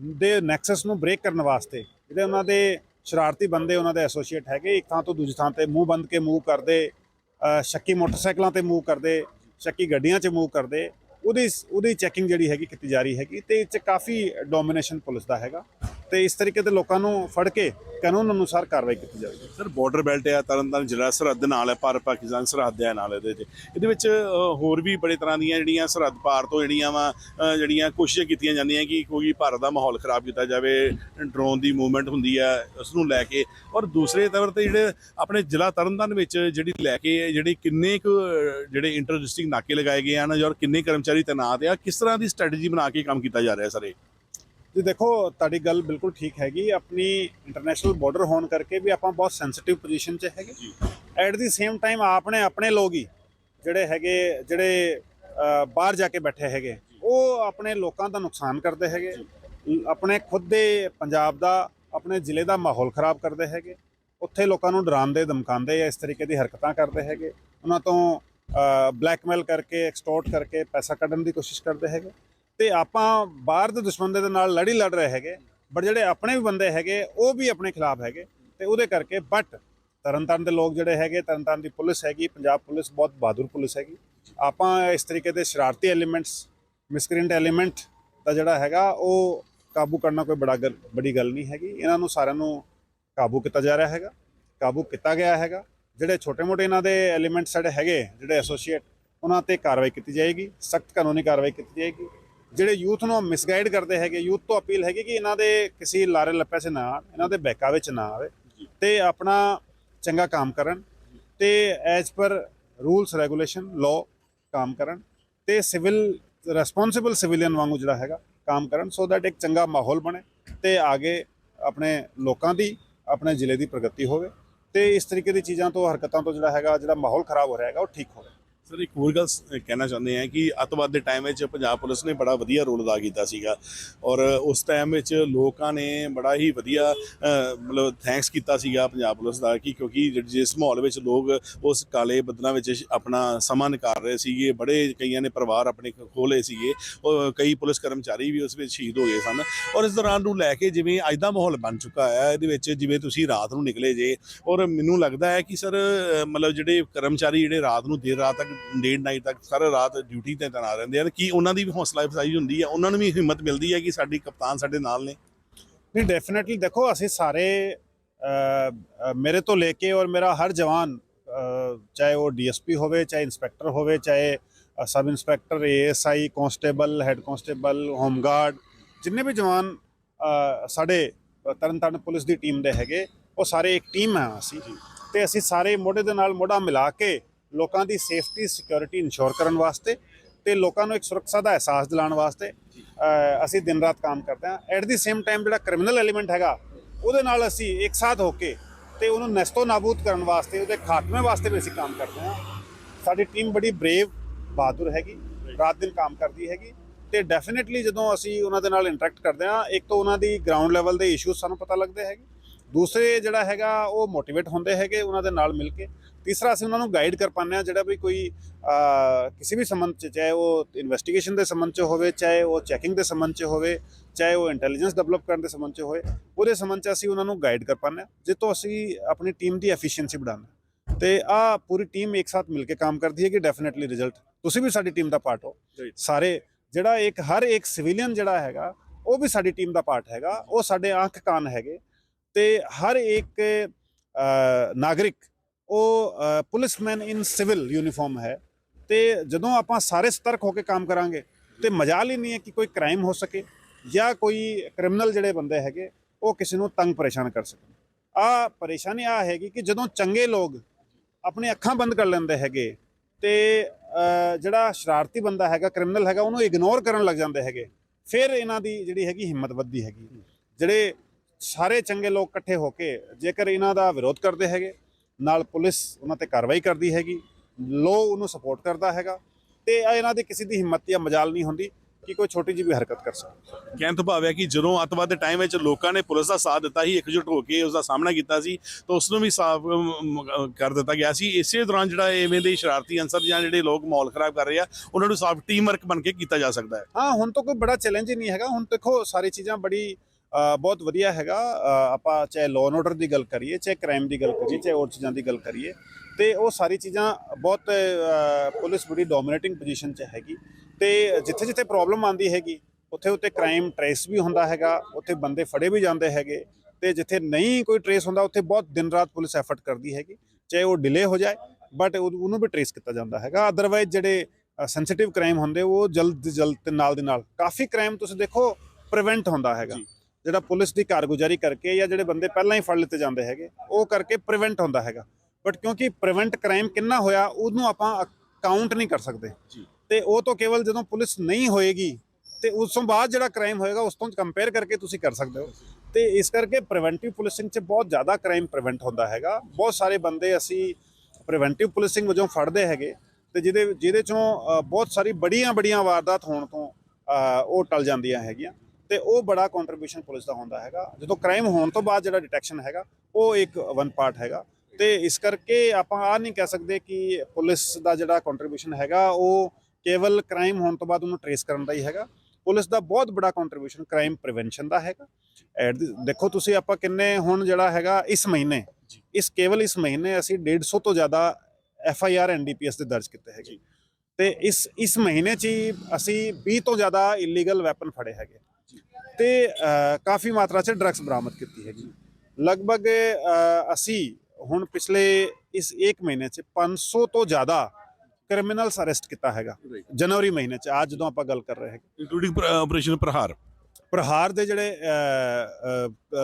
ਦੇ ਨੈਕਸਸ ਨੂੰ ਬ੍ਰੇਕ ਕਰਨ ਵਾਸਤੇ ਜਿਹੜੇ ਉਹਨਾਂ ਦੇ ਸ਼ਰਾਰਤੀ ਬੰਦੇ ਉਹਨਾਂ ਦੇ ਐਸੋਸੀਏਟ ਹੈਗੇ, ਇੱਕ ਥਾਂ ਤੋਂ ਦੂਜੀ ਥਾਂ ਤੇ ਮੂੰਹ ਬੰਦ ਕੇ ਮੂਵ ਕਰਦੇ ਸ਼ੱਕੀ ਮੋਟਰਸਾਈਕਲਾਂ ਤੇ ਮੂਵ ਕਰਦੇ ਸ਼ੱਕੀ ਗੱਡੀਆਂ 'ਚ ਮੂਵ ਕਰਦੇ, ਉਹਦੀ ਉਹਦੀ ਚੈਕਿੰਗ ਜਿਹੜੀ ਹੈਗੀ ਕੀਤੀ ਜਾ ਰਹੀ ਹੈਗੀ, ਤੇ ਇਹ 'ਚ ਕਾਫੀ ਡੋਮੀਨੇਸ਼ਨ ਪੁਲਿਸ ਦਾ ਹੈਗਾ। ਤੇ ਇਸ ਤਰੀਕੇ ਦੇ ਲੋਕਾਂ ਨੂੰ ਫੜ ਕੇ ਕਾਨੂੰਨ ਅਨੁਸਾਰ ਕਾਰਵਾਈ ਕੀਤੀ ਜਾਵੇਗੀ। ਸਰ ਬਾਰਡਰ ਬੈਲਟ ਆ, ਤਰਨਤਾਰਨ ਜ਼ਿਲ੍ਹਾ ਸਰਹੱਦ ਨਾਲ ਹੈ, ਭਾਰਤ ਪਾਕਿਸਤਾਨ ਸਰਹੱਦ ਹੈ ਨਾਲ ਇਹਦੇ ਤੇ। ਇਹਦੇ ਵਿੱਚ ਹੋਰ ਵੀ ਬੜੇ ਤਰ੍ਹਾਂ ਦੀਆਂ ਜਿਹੜੀਆਂ ਸਰਹੱਦ ਪਾਰ ਤੋਂ ਜਿਹੜੀਆਂ ਵਾ ਜਿਹੜੀਆਂ ਕੋਸ਼ਿਸ਼ਾਂ ਕੀਤੀਆਂ ਜਾਂਦੀਆਂ ਕਿ ਕੋਈ ਭਾਰਤ ਦਾ ਮਾਹੌਲ ਖਰਾਬ ਕੀਤਾ ਜਾਵੇ, ਡਰੋਨ ਦੀ ਮੂਵਮੈਂਟ ਹੁੰਦੀ ਹੈ ਉਸ ਨੂੰ ਲੈ ਕੇ। ਔਰ ਦੂਸਰੇ ਤੌਰ ਤੇ ਜਿਹੜੇ ਆਪਣੇ ਜ਼ਿਲ੍ਹਾ ਤਰਨਤਾਰਨ ਵਿੱਚ ਜਿਹੜੀ ਲੈ ਕੇ, ਜਿਹੜੀ ਕਿੰਨੇ ਕੁ, ਜਿਹੜੇ ਇੰਟਰ ਡਿਸਟ੍ਰਿਕਟ ਨਾਕੇ ਲਗਾਏ ਗਏ ਹਨ ਔਰ ਕਿੰਨੇ ਕਰਮਚਾਰੀ ਤੈਨਾਤ ਆ, ਕਿਸ ਤਰ੍ਹਾਂ ਦੀ ਸਟ੍ਰੈਟਜੀ ਬਣਾ ਕੇ ਕੰਮ ਕੀਤਾ ਜਾ ਰਿਹਾ ਸਰ ਇਹ? ਜੀ ਦੇਖੋ ਤੁਹਾਡੀ ਗੱਲ ਬਿਲਕੁਲ ਠੀਕ ਹੈਗੀ। ਆਪਣੀ ਇੰਟਰਨੈਸ਼ਨਲ ਬਾਰਡਰ ਹੋਣ ਕਰਕੇ ਵੀ ਆਪਾਂ ਬਹੁਤ ਸੈਂਸਿਟਿਵ ਪੋਜੀਸ਼ਨ 'ਚ ਹੈਗੇ। ਜੀ। ਐਟ ਦੀ ਸੇਮ ਟਾਈਮ ਆਪਣੇ ਆਪਣੇ ਲੋਕ ਹੀ ਜਿਹੜੇ ਹੈਗੇ ਜਿਹੜੇ ਬਾਹਰ ਜਾ ਕੇ ਬੈਠੇ ਹੈਗੇ ਉਹ ਆਪਣੇ ਲੋਕਾਂ ਦਾ ਨੁਕਸਾਨ ਕਰਦੇ ਹੈਗੇ। ਆਪਣੇ ਖੁਦ ਦੇ ਪੰਜਾਬ ਦਾ ਆਪਣੇ ਜ਼ਿਲ੍ਹੇ ਦਾ ਮਾਹੌਲ ਖਰਾਬ ਕਰਦੇ ਹੈਗੇ। ਉੱਥੇ ਲੋਕਾਂ ਨੂੰ ਡਰਾਉਂਦੇ ਧਮਕਾਉਂਦੇ ਜਾਂ ਇਸ ਤਰੀਕੇ ਦੀ ਹਰਕਤਾਂ ਕਰਦੇ ਹੈਗੇ। ਉਹਨਾਂ ਤੋਂ ਬਲੈਕਮੇਲ ਕਰਕੇ ਐਕਸਟੋਰਟ ਕਰਕੇ ਪੈਸਾ ਕੱਢਣ ਦੀ ਕੋਸ਼ਿਸ਼ ਕਰਦੇ ਹੈਗੇ। ਤੇ ਆਪਾਂ ਬਾਹਰ ਦੇ ਦੁਸ਼ਮਣ ਦੇ ਨਾਲ ਲੜੀ ਲੜ ਰਹੇ ਹੈਗੇ ਬਟ ਜਿਹੜੇ ਆਪਣੇ ਵੀ ਬੰਦੇ ਹੈਗੇ, ਉਹ ਵੀ ਆਪਣੇ ਖਿਲਾਫ ਹੈਗੇ। ਤੇ ਉਹਦੇ ਕਰਕੇ ਬਟ ਤਰਨਤਾਰਨ ਦੇ ਲੋਕ ਜਿਹੜੇ ਹੈਗੇ, ਤਰਨਤਾਰਨ ਦੀ ਪੁਲਿਸ ਹੈਗੀ, ਪੰਜਾਬ ਪੁਲਿਸ ਬਹੁਤ ਬਹਾਦਰ ਪੁਲਿਸ ਹੈਗੀ। ਆਪਾਂ ਇਸ ਤਰੀਕੇ ਦੇ ਸ਼ਰਾਰਤੀ ਐਲੀਮੈਂਟਸ ਮਿਸਕ੍ਰੀਐਂਟ ਐਲੀਮੈਂਟ ਦਾ ਜਿਹੜਾ ਹੈਗਾ, ਉਹ ਕਾਬੂ ਕਰਨਾ ਕੋਈ ਬੜਾ ਗੱਲ, ਬੜੀ ਗੱਲ ਨਹੀਂ ਹੈਗੀ। ਇਹਨਾਂ ਨੂੰ ਸਾਰਿਆਂ ਨੂੰ ਕਾਬੂ ਕੀਤਾ ਜਾ ਰਿਹਾ ਹੈਗਾ, ਕਾਬੂ ਕੀਤਾ ਗਿਆ ਹੈਗਾ। ਜਿਹੜੇ ਛੋਟੇ-ਮੋਟੇ ਇਹਨਾਂ ਦੇ ਐਲੀਮੈਂਟਸ ਸਾਡੇ ਹੈਗੇ, ਜਿਹੜੇ ਐਸੋਸੀਏਟ ਉਹਨਾਂ ਤੇ ਕਾਰਵਾਈ ਕੀਤੀ ਜਾਏਗੀ, ਸਖਤ ਕਾਨੂੰਨੀ ਕਾਰਵਾਈ ਕੀਤੀ ਜਾਏਗੀ। ਜਿਹੜੇ ਯੂਥ ਨੂੰ ਮਿਸਗਾਈਡ ਕਰਦੇ ਹੈਗੇ ਯੂਥ ਤੋਂ ਅਪੀਲ ਹੈਗੀ ਕਿ ਇਹਨਾਂ ਦੇ ਕਿਸੇ ਲਾਰੇ ਲੱਪੇ 'ਚ ਨਾ ਇਹਨਾਂ ਦੇ ਬਹਿਕਾ ਵਿੱਚ ਨਾ ਆਵੇ ਤੇ ਆਪਣਾ ਚੰਗਾ ਕੰਮ ਕਰਨ ਤੇ as per rules regulation law ਕੰਮ ਕਰਨ ਤੇ ਸਿਵਲ ਰਿਸਪੌਂਸਿਬਲ ਸਿਵਿਲੀਅਨ ਵਾਂਗੂ ਜਿਹੜਾ ਹੈਗਾ ਕੰਮ ਕਰਨ ਸੋ ਦੈਟ ਇੱਕ ਚੰਗਾ ਮਾਹੌਲ ਬਣੇ ਤੇ ਅੱਗੇ ਆਪਣੇ ਲੋਕਾਂ ਦੀ ਆਪਣੇ ਜ਼ਿਲ੍ਹੇ ਦੀ ਪ੍ਰਗਤੀ ਹੋਵੇ ਤੇ ਇਸ ਤਰੀਕੇ ਦੀ ਚੀਜ਼ਾਂ ਤੋਂ ਹਰਕਤਾਂ ਤੋਂ ਜਿਹੜਾ ਹੈਗਾ ਜਿਹੜਾ ਮਾਹੌਲ ਖਰਾਬ ਹੋ ਰਿਹਾ ਹੈਗਾ ਉਹ ਠੀਕ ਹੋਵੇ। ਸਰ ਇੱਕ ਹੋਰ ਗੱਲ ਕਹਿਣਾ ਚਾਹੁੰਦੇ ਆ ਕਿ ਅੱਤਵਾਦ ਦੇ ਟਾਈਮ ਵਿੱਚ ਪੰਜਾਬ ਪੁਲਿਸ ਨੇ ਬੜਾ ਵਧੀਆ ਰੋਲ ਅਦਾ ਕੀਤਾ ਸੀਗਾ ਔਰ ਉਸ ਟਾਈਮ ਵਿੱਚ ਲੋਕਾਂ ਨੇ ਬੜਾ ਹੀ ਵਧੀਆ ਮਤਲਬ ਥੈਂਕਸ ਕੀਤਾ ਸੀਗਾ ਪੰਜਾਬ ਪੁਲਿਸ ਦਾ ਕਿ ਕਿਉਂਕਿ ਜ- ਜਿਸ ਮਾਹੌਲ ਵਿੱਚ ਲੋਕ ਉਸ ਕਾਲੇ ਬੱਦਲਾਂ ਵਿੱਚ ਆਪਣਾ ਸਮਾਂ ਨਿਕਾਲ ਰਹੇ ਸੀਗੇ, ਬੜੇ ਕਈਆਂ ਨੇ ਪਰਿਵਾਰ ਆਪਣੇ ਖ- ਖੋਲ੍ਹੇ ਸੀਗੇ, ਔਰ ਕਈ ਪੁਲਿਸ ਕਰਮਚਾਰੀ ਵੀ ਉਸ ਵਿੱਚ ਸ਼ਹੀਦ ਹੋ ਗਏ ਸਨ ਔਰ ਇਸ ਦੌਰਾਨ ਨੂੰ ਲੈ ਕੇ ਜਿਵੇਂ ਅੱਜ ਦਾ ਮਾਹੌਲ ਬਣ ਚੁੱਕਾ ਹੈ, ਇਹਦੇ ਵਿੱਚ ਜਿਵੇਂ ਤੁਸੀਂ ਰਾਤ ਨੂੰ ਨਿਕਲੇ ਜੇ ਔਰ ਮੈਨੂੰ ਲੱਗਦਾ ਹੈ ਕਿ ਸਰ ਮਤਲਬ ਜਿਹੜੇ ਕਰਮਚਾਰੀ ਜਿਹੜੇ ਰਾਤ ਨੂੰ ਦੇਰ ਰਾਤ ਤੱਕ ਡੇਢ ਨਾਈਟ ਤੱਕ ਸਾਰਾ ਰਾਤ ਡਿਊਟੀ ਤੇ ਤੈਨਾਤ ਰਹਿੰਦੇ ਹਨ ਕੀ ਉਹਨਾਂ ਦੀ ਵੀ ਹੌਸਲਾ ਅਫਜ਼ਾਈ ਹੁੰਦੀ ਹੈ ਉਹਨਾਂ ਨੂੰ ਵੀ ਹਿੰਮਤ ਮਿਲਦੀ ਹੈ ਕਿ ਸਾਡੀ ਕਪਤਾਨ ਸਾਡੇ ਨਾਲ ਨੇ? ਨਹੀਂ ਡੈਫੀਨਿਟਲੀ ਦੇਖੋ ਅਸੀਂ ਸਾਰੇ ਮੇਰੇ ਤੋਂ ਲੈ ਕੇ ਔਰ ਮੇਰਾ ਹਰ ਜਵਾਨ ਚਾਹੇ ਉਹ ਡੀਐਸਪੀ ਹੋਵੇ ਚਾਹੇ ਇੰਸਪੈਕਟਰ ਹੋਵੇ ਚਾਹੇ sub inspector ASI constable head constable home guard ਜਿੰਨੇ ਵੀ ਜਵਾਨ ਸਾਡੇ ਤਰਨਤਾਰਨ ਪੁਲਿਸ ਦੀ ਟੀਮ ਦੇ ਹੈਗੇ ਉਹ ਸਾਰੇ ਇੱਕ ਟੀਮ ਹੈ ਅਸੀਂ। ਤੇ ਅਸੀਂ ਸਾਰੇ ਮੋਢੇ ਦੇ ਨਾਲ ਮੋਢਾ ਮਿਲਾ ਕੇ ਲੋਕਾਂ ਦੀ ਸੇਫਟੀ, ਸਿਕਿਉਰਿਟੀ ਇਨਸ਼ੋਰ ਕਰਨ ਵਾਸਤੇ ਤੇ ਲੋਕਾਂ ਨੂੰ ਇੱਕ ਸੁਰੱਖਿਆ ਦਾ ਅਹਿਸਾਸ ਦਿਲਾਉਣ ਵਾਸਤੇ ਅਸੀਂ ਦਿਨ ਰਾਤ ਕੰਮ ਕਰਦੇ ਹਾਂ। ਐਟ ਦੀ ਸੇਮ ਟਾਈਮ ਜਿਹੜਾ ਕ੍ਰਿਮੀਨਲ ਐਲੀਮੈਂਟ ਹੈਗਾ, ਉਹਦੇ ਨਾਲ ਅਸੀਂ ਇੱਕ ਸਾਥ ਹੋ ਕੇ ਤੇ ਉਹਨੂੰ ਨੈਸਤੋ ਨਾਬੂਦ ਕਰਨ ਵਾਸਤੇ, ਉਹਦੇ ਖਾਤਮੇ ਵਾਸਤੇ ਵੀ ਅਸੀਂ ਕੰਮ ਕਰਦੇ ਹਾਂ। ਸਾਡੀ ਟੀਮ ਬੜੀ ਬਰੇਵ ਬਹਾਦਰ ਹੈਗੀ, ਰਾਤ ਦਿਨ ਕੰਮ ਕਰਦੀ ਹੈਗੀ ਤੇ ਡੈਫੀਨਿਟਲੀ ਜਦੋਂ ਅਸੀਂ ਉਹਨਾਂ ਦੇ ਨਾਲ ਇੰਟਰੈਕਟ ਕਰਦੇ ਹਾਂ, ਇੱਕ ਤਾਂ ਉਹਨਾਂ ਦੀ ਗਰਾਊਂਡ ਲੈਵਲ ਦੇ ਇਸ਼ੂਜ਼ ਸਾਨੂੰ ਪਤਾ ਲੱਗਦੇ ਹੈਗੇ। ਦੂਸਰੇ ਜਿਹੜਾ ਹੈਗਾ, ਉਹ ਮੋਟੀਵੇਟ ਹੁੰਦੇ ਹੈਗੇ ਉਹਨਾਂ ਦੇ ਨਾਲ ਮਿਲ ਕੇ। ਤੀਸਰਾ ਅਸੀਂ ਉਹਨਾਂ ਨੂੰ ਗਾਈਡ ਕਰ ਪਾਉਂਦੇ ਹਾਂ ਜਿਹੜਾ ਵੀ ਕੋਈ ਕਿਸੇ ਵੀ ਸੰਬੰਧ ਚ ਚਾਹੇ ਉਹ ਇਨਵੈਸਟੀਗੇਸ਼ਨ ਦੇ ਸੰਬੰਧ ਚ ਹੋਵੇ ਚਾਹੇ ਉਹ ਚੈਕਿੰਗ ਦੇ ਸੰਬੰਧ ਚ ਹੋਵੇ ਚਾਹੇ ਉਹ ਇੰਟੈਲੀਜੈਂਸ ਡਿਵੈਲਪ ਕਰਨ ਦੇ ਸੰਬੰਧ ਚ ਹੋਵੇ ਉਹਦੇ ਸੰਬੰਧ ਚ ਅਸੀਂ ਉਹਨਾਂ ਨੂੰ ਗਾਈਡ ਕਰ ਪਾਉਂਦੇ ਹਾਂ ਜਿਸ ਤੋਂ ਅਸੀਂ ਆਪਣੀ ਟੀਮ ਦੀ ਐਫੀਸ਼ੀਐਂਸੀ ਵਧਾਉਂਦੇ ਤੇ ਆ ਪੂਰੀ ਟੀਮ ਇੱਕ ਸਾਥ ਮਿਲ ਕੇ ਕੰਮ ਕਰਦੀ ਹੈ ਕਿ ਡੈਫੀਨਿਟਲੀ ਰਿਜ਼ਲਟ ਤੁਸੀਂ ਵੀ ਸਾਡੀ ਟੀਮ ਦਾ ਪਾਰਟ ਹੋ. ਸਾਰੇ ਜਿਹੜਾ ਇੱਕ ਹਰ ਇੱਕ ਸਿਵਿਲੀਅਨ ਜਿਹੜਾ ਹੈਗਾ ਉਹ ਵੀ ਸਾਡੀ ਟੀਮ ਦਾ ਪਾਰਟ ਹੈਗਾ ਉਹ ਸਾਡੇ ਅੱਖ ਕਾਨ ਹੈਗੇ ਤੇ ਹਰ ਇੱਕ ਨਾਗਰਿਕ ਉਹ ਪੁਲਿਸਮੈਨ ਇਨ ਸਿਵਲ ਯੂਨੀਫਾਰਮ ਹੈ ਤੇ ਜਦੋਂ ਆਪਾਂ ਸਾਰੇ ਸਤਰਕ ਹੋ ਕੇ ਕੰਮ ਕਰਾਂਗੇ ਤੇ ਮਜਾਲ ਹੀ ਨਹੀਂ ਹੈ ਕਿ ਕੋਈ ਕ੍ਰਾਈਮ ਹੋ ਸਕੇ ਜਾਂ ਕੋਈ ਕ੍ਰਿਮੀਨਲ ਜਿਹੜੇ ਬੰਦੇ ਹੈਗੇ, ਉਹ ਕਿਸੇ ਨੂੰ ਤੰਗ ਪਰੇਸ਼ਾਨ ਕਰ ਸਕਣ। ਆ ਪਰੇਸ਼ਾਨੀ ਆ ਹੈਗੀ ਕਿ ਜਦੋਂ ਚੰਗੇ ਲੋਕ ਆਪਣੀ ਅੱਖਾਂ ਬੰਦ ਕਰ ਲੈਂਦੇ ਹੈਗੇ ਤੇ ਜਿਹੜਾ ਸ਼ਰਾਰਤੀ ਬੰਦਾ ਹੈਗਾ, ਕ੍ਰਿਮੀਨਲ ਹੈਗਾ, ਉਹਨੂੰ ਇਗਨੋਰ ਕਰਨ ਲੱਗ ਜਾਂਦੇ ਹੈਗੇ, ਫਿਰ ਇਹਨਾਂ ਦੀ ਜਿਹੜੀ ਹੈਗੀ ਹਿੰਮਤ ਵੱਧਦੀ ਹੈਗੀ। ਜਿਹੜੇ ਸਾਰੇ ਚੰਗੇ ਲੋਕ ਇਕੱਠੇ ਹੋ ਕੇ ਜੇਕਰ ਇਹਨਾਂ ਦਾ ਵਿਰੋਧ ਕਰਦੇ ਹੈਗੇ ਨਾਲ ਪੁਲਿਸ ਉਹਨਾਂ ਤੇ ਕਾਰਵਾਈ ਕਰਦੀ ਹੈਗੀ ਲੋ ਉਹਨੂੰ ਸਪੋਰਟ ਕਰਦਾ ਹੈਗਾ ਤੇ ਇਹ ਇਹਨਾਂ ਦੀ ਕਿਸੇ ਦੀ ਹਿੰਮਤ ਜਾਂ ਮਜਾਲ ਨਹੀਂ ਹੁੰਦੀ ਕਿ ਕੋਈ ਛੋਟੀ ਜਿਹੀ ਵੀ ਹਰਕਤ ਕਰ ਸਕੇ ਕਹਿਣ ਤੋਂ ਭਾਵ ਹੈ ਕਿ ਜਦੋਂ ਅੱਤਵਾਦ ਦੇ ਟਾਈਮ ਵਿੱਚ ਲੋਕਾਂ ਨੇ ਪੁਲਿਸ ਦਾ ਸਾਥ ਦਿੱਤਾ ਸੀ ਇਕਜੁੱਟ ਹੋ ਕੇ ਉਸ ਦਾ ਸਾਹਮਣਾ ਕੀਤਾ ਸੀ ਤਾਂ ਉਸ ਨੂੰ ਵੀ ਸਾਫ਼ ਕਰ ਦਿੱਤਾ ਗਿਆ ਸੀ। ਇਸੇ ਦੌਰਾਨ ਜਿਹੜਾ ਐਵੇਂ ਦੇ ਸ਼ਰਾਰਤੀ ਅੰਸਰ ਜਾਂ ਜਿਹੜੇ ਲੋਕ ਮਾਹੌਲ ਖਰਾਬ ਕਰ ਰਹੇ ਆ ਉਹਨਾਂ ਨੂੰ ਸਾਫ਼ ਟੀਮ ਵਰਕ ਬਣ ਕੇ ਕੀਤਾ ਜਾ ਸਕਦਾ ਹੈ। ਹਾਂ ਹੁਣ ਤਾਂ ਕੋਈ ਬੜਾ ਚੈਲੰਜ ਹੀ ਨਹੀਂ ਹੈਗਾ। ਹੁਣ ਦੇਖੋ ਸਾਰੀ ਚੀਜ਼ਾਂ ਬੜੀ ਬਹੁਤ ਵਧੀਆ ਹੈਗਾ। ਆਪਾਂ ਚਾਹੇ ਲਾਅ ਐਂਡ ਆਰਡਰ ਦੀ ਗੱਲ ਕਰੀਏ, ਚਾਹੇ ਕ੍ਰਾਈਮ ਦੀ ਗੱਲ ਕਰੀਏ, ਚਾਹੇ ਹੋਰ ਚੀਜ਼ਾਂ ਦੀ ਗੱਲ ਕਰੀਏ, ਤੇ ਉਹ ਸਾਰੀ ਚੀਜ਼ਾਂ ਬਹੁਤ ਪੁਲਿਸ ਬੜੀ ਡੋਮੀਨੇਟਿੰਗ ਪੋਜੀਸ਼ਨ 'ਚ ਹੈਗੀ। ਤੇ ਜਿੱਥੇ ਜਿੱਥੇ ਪ੍ਰੋਬਲਮ ਆਂਦੀ ਹੈਗੀ ਉੱਥੇ ਉੱਥੇ ਕ੍ਰਾਈਮ ਟ੍ਰੇਸ ਵੀ ਹੁੰਦਾ ਹੈਗਾ, ਉੱਥੇ ਬੰਦੇ ਫੜੇ ਵੀ ਜਾਂਦੇ ਹੈਗੇ, ਤੇ ਜਿੱਥੇ ਨਹੀਂ ਕੋਈ ਟ੍ਰੇਸ ਹੁੰਦਾ, ਉੱਥੇ ਬਹੁਤ ਦਿਨ ਰਾਤ ਪੁਲਿਸ ਐਫਰਟ ਕਰਦੀ ਹੈਗੀ, ਚਾਹੇ ਉਹ ਡਿਲੇ ਹੋ ਜਾਏ ਬਟ ਉਹਨੂੰ ਵੀ ਟ੍ਰੇਸ ਕੀਤਾ ਜਾਂਦਾ ਹੈਗਾ। ਅਦਰਵਾਈਜ਼ ਜਿਹੜੇ ਸੈਂਸਿਟਿਵ ਕ੍ਰਾਈਮ ਹੁੰਦੇ, ਉਹ ਜਲਦ ਜਲਦ ਨਾਲ ਦੀ ਨਾਲ, ਕਾਫੀ ਕ੍ਰਾਈਮ ਤੁਸੀਂ ਦੇਖੋ ਪ੍ਰੀਵੈਂਟ ਹੁੰਦਾ ਹੈਗਾ। ਜਿਹੜਾ ਪੁਲਿਸ ਦੀ ਕਾਰਗੁਜ਼ਾਰੀ ਕਰਕੇ ਜਾਂ ਜਿਹੜੇ ਬੰਦੇ ਪਹਿਲਾਂ ਹੀ ਫੜ ਲਿੱਤੇ ਜਾਂਦੇ ਹੈਗੇ ਉਹ ਕਰਕੇ ਪ੍ਰੀਵੈਂਟ ਹੁੰਦਾ ਹੈਗਾ। ਬਟ ਕਿਉਂਕਿ ਪ੍ਰੀਵੈਂਟ ਕ੍ਰਾਈਮ ਕਿੰਨਾ ਹੋਇਆ ਉਹਨੂੰ ਆਪਾਂ ਕਾਊਂਟ ਨਹੀਂ ਕਰ ਸਕਦੇ। ਤੇ ਉਹ ਤੋਂ ਕੇਵਲ ਜਦੋਂ ਪੁਲਿਸ ਨਹੀਂ ਹੋਏਗੀ ਤੇ ਉਸ ਤੋਂ ਬਾਅਦ ਜਿਹੜਾ ਕ੍ਰਾਈਮ ਹੋਏਗਾ ਉਸ ਤੋਂ ਕੰਪੇਅਰ ਕਰਕੇ ਤੁਸੀਂ ਕਰ ਸਕਦੇ ਹੋ। ਤੇ ਇਸ ਕਰਕੇ ਪ੍ਰੀਵੈਂਟਿਵ ਪੁਲਿਸਿੰਗ 'ਚ ਬਹੁਤ ਜ਼ਿਆਦਾ ਕ੍ਰਾਈਮ ਪ੍ਰੀਵੈਂਟ ਹੁੰਦਾ ਹੈਗਾ। ਬਹੁਤ ਸਾਰੇ ਬੰਦੇ ਅਸੀਂ ਪ੍ਰੀਵੈਂਟਿਵ ਪੁਲਿਸਿੰਗ ਵਜੋਂ ਫੜਦੇ ਹੈਗੇ ਤੇ ਜਿਹਦੇ ਜਿਹਦੇ ਚੋਂ ਬਹੁਤ ਸਾਰੀ ਬੜੀਆਂ ਬੜੀਆਂ ਵਾਰਦਾਤ ਹੋਣ ਤੋਂ ਉਹ ਟਲ ਜਾਂਦੀਆਂ ਹੈਗੀਆਂ। ਤੇ ਉਹ ਬੜਾ ਕੰਟਰੀਬਿਊਸ਼ਨ ਪੁਲਿਸ ਦਾ ਹੁੰਦਾ ਹੈਗਾ। ਜਦੋਂ ਕ੍ਰਾਈਮ ਹੋਣ ਤੋਂ ਬਾਅਦ ਜਿਹੜਾ ਡਿਟੈਕਸ਼ਨ ਹੈਗਾ ਉਹ ਇੱਕ ਵਨ ਪਾਰਟ ਹੈਗਾ। ਤੇ ਇਸ ਕਰਕੇ ਆਪਾਂ ਆ ਨਹੀਂ ਕਹਿ ਸਕਦੇ ਕਿ ਪੁਲਿਸ ਦਾ ਜਿਹੜਾ ਕੰਟਰੀਬਿਊਸ਼ਨ ਹੈਗਾ ਉਹ ਕੇਵਲ ਕ੍ਰਾਈਮ ਹੋਣ ਤੋਂ ਬਾਅਦ ਉਹਨੂੰ ਟਰੇਸ ਕਰਨ ਦਾ ਹੀ ਹੈਗਾ। ਪੁਲਿਸ ਦਾ ਬਹੁਤ ਬੜਾ ਕੰਟਰੀਬਿਊਸ਼ਨ ਕ੍ਰਾਈਮ ਪ੍ਰੀਵੈਂਸ਼ਨ ਦਾ ਹੈਗਾ। ਦੇਖੋ ਤੁਸੀਂ ਆਪਾਂ ਕਿੰਨੇ ਹੁਣ ਜਿਹੜਾ ਹੈਗਾ ਇਸ ਮਹੀਨੇ। ਇਸ ਕੇਵਲ ਇਸ ਮਹੀਨੇ ਅਸੀਂ 150 ਤੋਂ ਜ਼ਿਆਦਾ ਐਫ ਆਈ ਆਰ ਐਨਡੀਪੀਐਸ ਦੇ ਦਰਜ ਕੀਤੇ ਹੈਗੇ। ਤੇ ਇਸ ਇਸ ਮਹੀਨੇ 'ਚ ਅਸੀਂ 20 ਤੋਂ ਜ਼ਿਆਦਾ ਇਲੀਗਲ ਵੈਪਨ ਫੜੇ ਹੈਗੇ। ਤੇ ਕਾਫੀ ਮਾਤਰਾ 'ਚ ਡਰੱਗਸ ਬਰਾਮਦ ਕੀਤੀ ਹੈਗੀ। ਲਗਭਗ ਅਸੀਂ ਹੁਣ ਪਿਛਲੇ ਇਸ 1 ਮਹੀਨੇ 'ਚ 500 ਤੋਂ ਜ਼ਿਆਦਾ ਕ੍ਰਿਮੀਨਲਸ ਅਰੈਸਟ ਕੀਤਾ ਹੈਗਾ। ਜਨਵਰੀ ਮਹੀਨੇ 'ਚ ਅੱਜ ਜਦੋਂ ਆਪਾਂ ਗੱਲ ਕਰ ਰਹੇ ਹੈਗੇ। ਇੰਕਲੂਡਿੰਗ ਆਪਰੇਸ਼ਨ ਪ੍ਰਹਾਰ। ਪ੍ਰਹਾਰ ਦੇ ਜਿਹੜੇ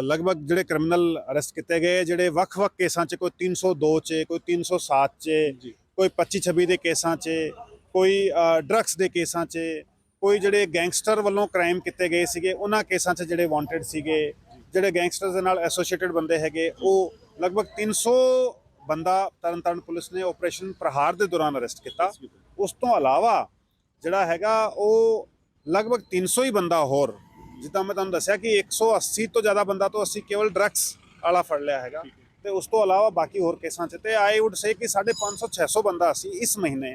ਲਗਭਗ ਜਿਹੜੇ ਕ੍ਰਿਮੀਨਲ ਅਰੈਸਟ ਕੀਤੇ ਗਏ ਜਿਹੜੇ ਵੱਖ-ਵੱਖ ਕੇਸਾਂ 'ਚ ਕੋਈ 302 'ਚ ਕੋਈ 307 'ਚ ਕੋਈ 25-26 ਦੇ ਕੇਸਾਂ 'ਚ ਕੋਈ ਡਰੱਗਸ ਦੇ ਕੇਸਾਂ 'ਚ ਕੋਈ ਜਿਹੜੇ ਗੈਂਗਸਟਰ ਵੱਲੋਂ ਕ੍ਰਾਈਮ ਕੀਤੇ ਗਏ ਸੀਗੇ ਉਹਨਾਂ ਕੇਸਾਂ 'ਚ ਜਿਹੜੇ ਵਾਂਟਡ ਸੀਗੇ ਜਿਹੜੇ ਗੈਂਗਸਟਰਸ ਦੇ ਨਾਲ ਐਸੋਸੀਏਟਡ ਬੰਦੇ ਹੈਗੇ ਉਹ ਲਗਭਗ 300 ਬੰਦਾ ਤਰਨਤਾਰਨ ਪੁਲਿਸ ਨੇ ਆਪਰੇਸ਼ਨ ਪ੍ਰਹਾਰ ਦੇ ਦੌਰਾਨ ਅਰੈਸਟ ਕੀਤਾ। ਉਸ ਤੋਂ ਇਲਾਵਾ ਜਿਹੜਾ ਹੈਗਾ ਉਹ ਲਗਭਗ 300 ਹੀ ਬੰਦਾ ਹੋਰ ਜਿੱਦਾਂ ਮੈਂ ਤੁਹਾਨੂੰ ਦੱਸਿਆ ਕਿ 180 ਤੋਂ ਜ਼ਿਆਦਾ ਬੰਦਾ ਤੋਂ ਅਸੀਂ ਕੇਵਲ ਡਰੱਗਸ ਵਾਲਾ ਫੜ ਲਿਆ ਹੈਗਾ। ਤੇ ਉਸ ਤੋਂ ਇਲਾਵਾ ਬਾਕੀ ਹੋਰ ਕੇਸਾਂ 'ਚ ਤੇ ਆਈ ਊਡ ਸੇ ਕਿ 550 600 ਬੰਦਾ ਅਸੀਂ ਇਸ ਮਹੀਨੇ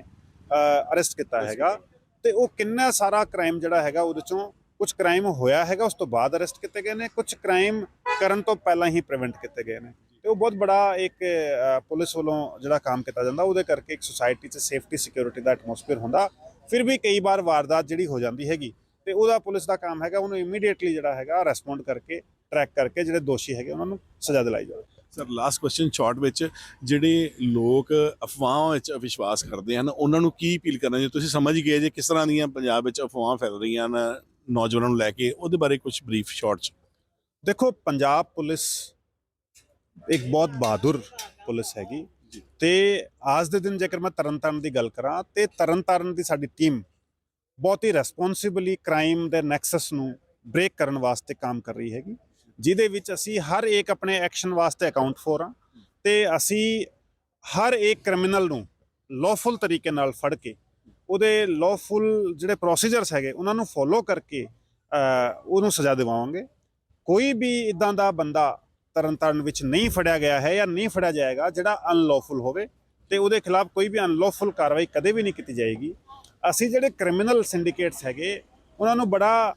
ਅਰੈਸਟ ਕੀਤਾ ਹੈਗਾ। ਤੇ ਉਹ ਕਿੰਨਾ ਸਾਰਾ ਕ੍ਰਾਈਮ ਜਿਹੜਾ ਹੈਗਾ ਉਹਦੇ ਚੋਂ ਕੁਝ ਕ੍ਰਾਈਮ ਹੋਇਆ ਹੈਗਾ, ਉਸ ਤੋਂ ਬਾਅਦ ਅਰੈਸਟ ਕੀਤੇ ਗਏ ਨੇ ਕੁਝ ਕ੍ਰਾਈਮ ਕਰਨ ਤੋਂ ਪਹਿਲਾਂ ਹੀ ਪ੍ਰੀਵੈਂਟ ਕੀਤੇ ਗਏ ਨੇ। ਤੇ ਉਹ ਬਹੁਤ ਬੜਾ ਇੱਕ ਪੁਲਿਸ ਵੱਲੋਂ ਜਿਹੜਾ ਕੰਮ ਕੀਤਾ ਜਾਂਦਾ, ਉਹਦੇ ਕਰਕੇ ਇੱਕ ਸੁਸਾਇਟੀ 'ਚ ਸੇਫਟੀ ਸਿਕਿਉਰਿਟੀ ਦਾ ਐਟਮੋਸਫੇਅਰ ਹੁੰਦਾ। ਫਿਰ ਵੀ ਕਈ ਵਾਰ ਵਾਰਦਾਤ ਜਿਹੜੀ ਹੋ ਜਾਂਦੀ ਹੈਗੀ ਤੇ ਉਹਦਾ ਪੁਲਿਸ ਦਾ ਕੰਮ ਹੈਗਾ, ਉਹਨੂੰ ਇਮੀਡੀਏਟਲੀ ਜਿਹੜਾ ਹੈਗਾ ਰੈਸਪੌਂਡ ਕਰਕੇ ਟਰੈਕ ਕਰਕੇ ਜਿਹੜੇ ਦੋਸ਼ੀ ਹੈਗੇ ਉਹਨਾਂ ਨੂੰ ਸਜ਼ਾ ਦਿਲਾਈ ਜਾਵੇ। ਸਰ ਲਾਸਟ ਕੁਐਸਚਨ ਸ਼ਾਰਟ ਵਿੱਚ ਜਿਹੜੇ ਲੋਕ ਅਫਵਾਹਾਂ ਵਿੱਚ ਵਿਸ਼ਵਾਸ ਕਰਦੇ ਹਨ ਉਹਨਾਂ ਨੂੰ ਕੀ ਅਪੀਲ ਕਰਨਾ? ਜੇ ਤੁਸੀਂ ਸਮਝ ਗਏ ਜੇ ਕਿਸ ਤਰ੍ਹਾਂ ਦੀਆਂ ਪੰਜਾਬ ਵਿੱਚ ਅਫਵਾਹਾਂ ਫੈਲ ਰਹੀਆਂ ਨੇ ਨੌਜਵਾਨਾਂ ਨੂੰ ਲੈ ਕੇ ਉਹਦੇ ਬਾਰੇ ਕੁਝ ਬਰੀਫ ਸ਼ਾਰਟ ਚ। ਦੇਖੋ ਪੰਜਾਬ ਪੁਲਿਸ ਇੱਕ ਬਹੁਤ ਬਹਾਦਰ ਪੁਲਿਸ ਹੈਗੀ। ਤੇ ਅੱਜ ਦੇ ਦਿਨ ਜੇਕਰ ਮੈਂ ਤਰਨਤਾਰਨ ਦੀ ਗੱਲ ਕਰਾਂ ਤੇ ਤਰਨਤਾਰਨ ਦੀ ਸਾਡੀ ਟੀਮ ਬਹੁਤ ਹੀ ਰੈਸਪੌਂਸਿਬਲੀ ਕ੍ਰਾਈਮ ਦੇ ਨੈਕਸਸ ਨੂੰ ਬ੍ਰੇਕ ਕਰਨ ਵਾਸਤੇ ਕੰਮ ਕਰ ਰਹੀ ਹੈਗੀ। ਜਿਹਦੇ ਵਿੱਚ ਅਸੀਂ ਹਰ ਇੱਕ ਆਪਣੇ ਐਕਸ਼ਨ ਵਾਸਤੇ ਅਕਾਊਂਟ ਫੋਰ ਹਾਂ ਤੇ ਅਸੀਂ ਹਰ ਇੱਕ ਕ੍ਰਿਮੀਨਲ ਨੂੰ ਲawful ਤਰੀਕੇ ਨਾਲ ਫੜ ਕੇ ਉਹਦੇ ਲawful ਜਿਹੜੇ ਪ੍ਰੋਸੀਜਰਸ ਹੈਗੇ, ਉਹਨਾਂ ਨੂੰ ਫੋਲੋ ਕਰਕੇ ਉਹਨੂੰ ਸਜ਼ਾ ਦਿਵਾਵਾਂਗੇ। ਕੋਈ ਵੀ ਇਦਾਂ ਦਾ ਬੰਦਾ ਤਰਨਤਾਰਨ ਵਿੱਚ ਨਹੀਂ ਫੜਿਆ ਗਿਆ ਹੈ ਜਾਂ ਨਹੀਂ ਫੜਿਆ ਜਾਏਗਾ ਜਿਹੜਾ ਅਨਲawful ਹੋਵੇ ਤੇ ਉਹਦੇ ਖਿਲਾਫ ਕੋਈ ਵੀ ਅਨਲawful ਕਾਰਵਾਈ ਕਦੇ ਵੀ ਨਹੀਂ ਕੀਤੀ ਜਾਏਗੀ। ਅਸੀਂ ਜਿਹੜੇ ਕ੍ਰਿਮੀਨਲ ਸਿੰਡੀਕੇਟਸ ਹੈਗੇ, ਉਹਨਾਂ ਨੂੰ ਬੜਾ